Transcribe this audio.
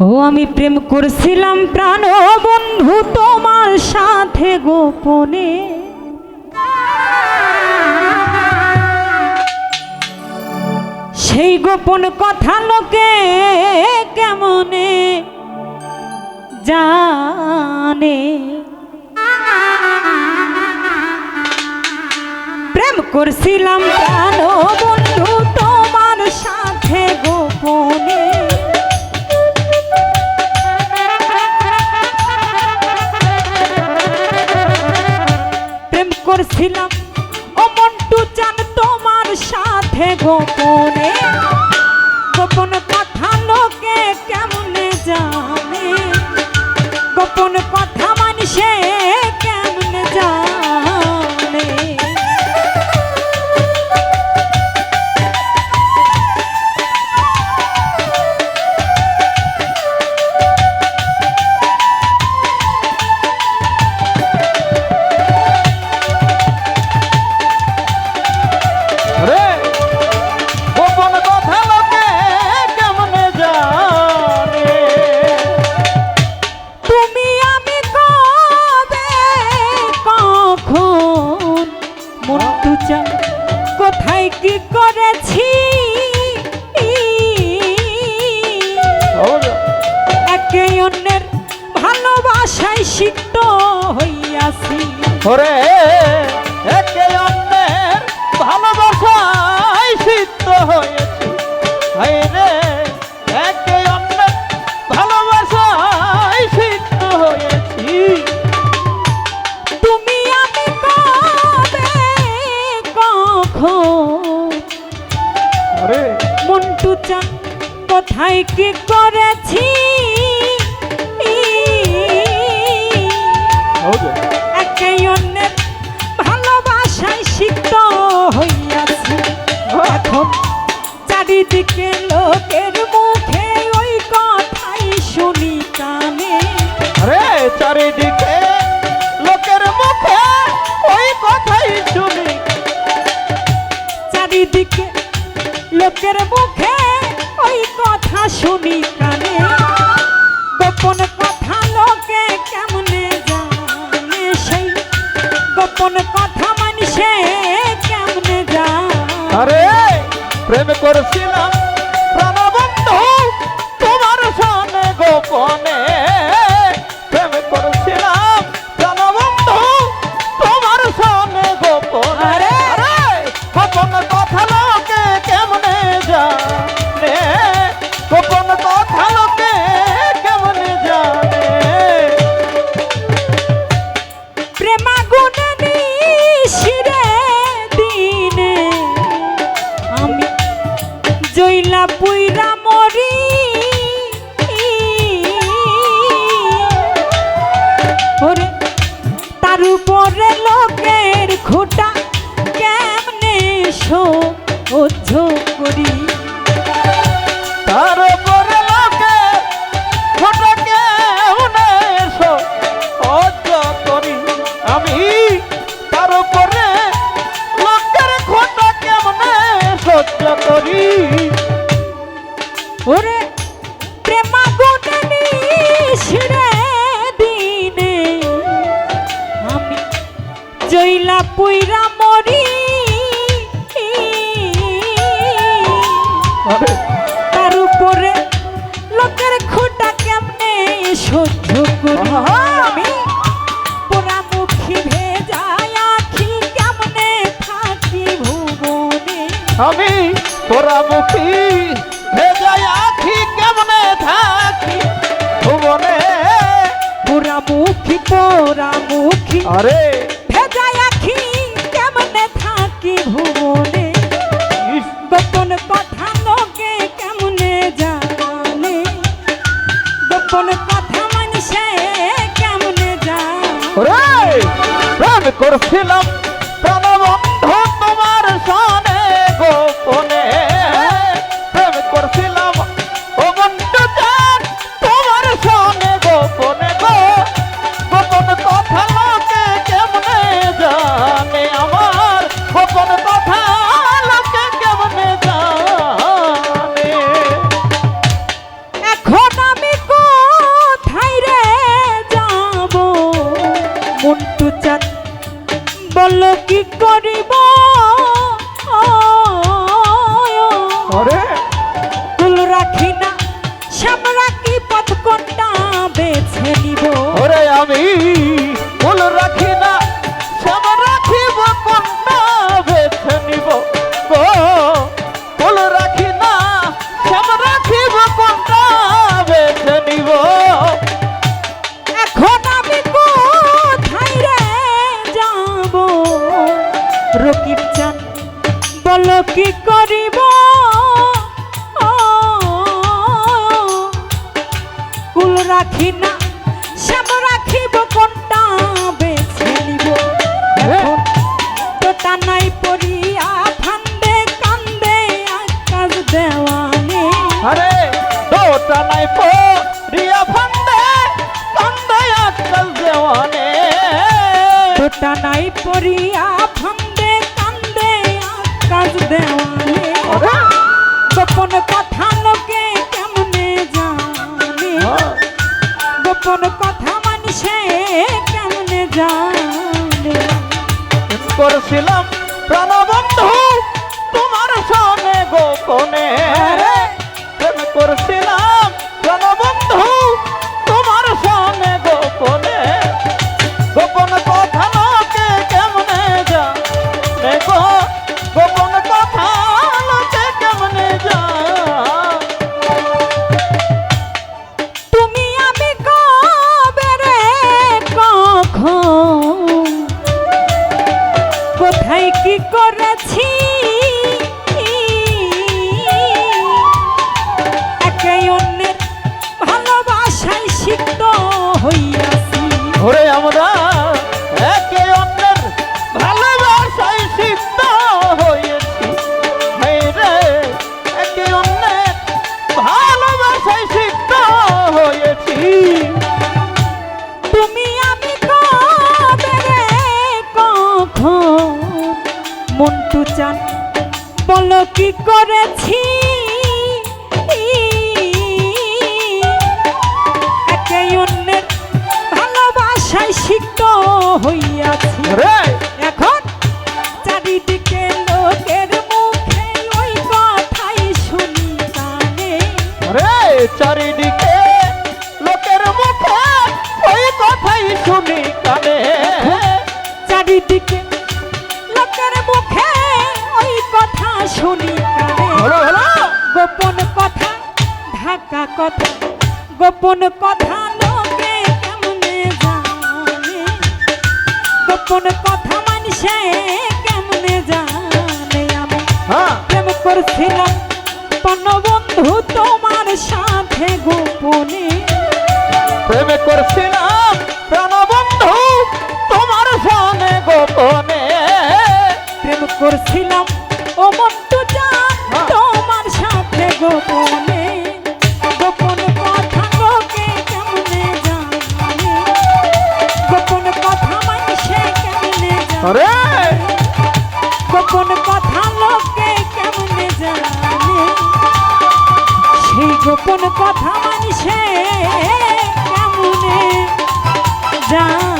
ও, আমি প্রেম করছিলাম প্রাণ বন্ধু তোমার সাথে গোপনে। সেই গোপন কথা লোকে কেমনে জানে? প্রেম করছিলাম প্রাণ বন্ধু তোমার সাথে গোপনে। গোপন কোথায় কি করেছি? একে অন্যের ভালোবাসায় সিক্ত হইয়াছি। ওরে একে অন্যের ভালোবাসায় মন্টু চান কোথায় কি করেছি? একে অন্যের ভালোবাসায় সিদ্ধ হইয়াছি। চারিদিকে লোকের গোপন কথা লোকে কেমনে জানে সেই? গোপন কথা মানুষে কেমনে জানে? আরে প্রেম করছিলাম লোকের খোটা কেমনে সহ্য করি? তার পোড়ামুখী ভেজায় আখি কেমনে থাকি ভুবনে পোড়ামুখী পোড়ামুখী আরে। ভেজায় আখি কেমনে থাকি ভুবনে? গোপন কথা লোকে কেমনে জানে? গোপন কথা মানুষে কেমনে জানে? প্রেম করছিলাম বলো কি করিব? কুল রাখি না শ্যাম রাখিব কোনটা বেছে নিব? এখন তো টানাই পড়িয়া ফান্দে কান্দে আকাশ দেওয়ানে আরে দোটা নাই পো রিয়া ফান্দে কান্দে আজকাল দেওয়ানে ছোটা নাই পড়িয়া আরে। গোপন কথা লোকে কেমনে জানে? হ্যাঁ। গোপন কথা মানুষে কেমনে জানে? করছিলাম ওরে আমরা একে অন্যের ভালোবাসায় সিদ্ধ হয়েছি। হায় রে একে অন্যের ভালোবাসায় সিদ্ধ হয়েছি। তুমি আমি কবে কখন? মন্টু চান, বলো কি করেছি? হইয়াছি। এখন চারিদিকে লোকের মুখে ওই কথাই শুনি কানে রে! চারিদিকে লোকের মুখে ওই কথাই শুনি কানে চারিদিকে লোকের মুখে ওই কথা শুনি কানে গোপন কথা ঢাকা কথা গোপন কথা গোপন কথা মানুষে কেমনে জানে আমি? হ্যাঁ। প্রেম করছিলাম বন্ধু তোমার সাথে গোপনে। প্রেম করছিলাম প্রাণবন্ধু তোমার সনে গোপনে। প্রেম করছিলাম ও মন্টু জান হ্যাঁ। তোমার সাথে গোপন। গোপন কথা মানুষে কেমনে জানে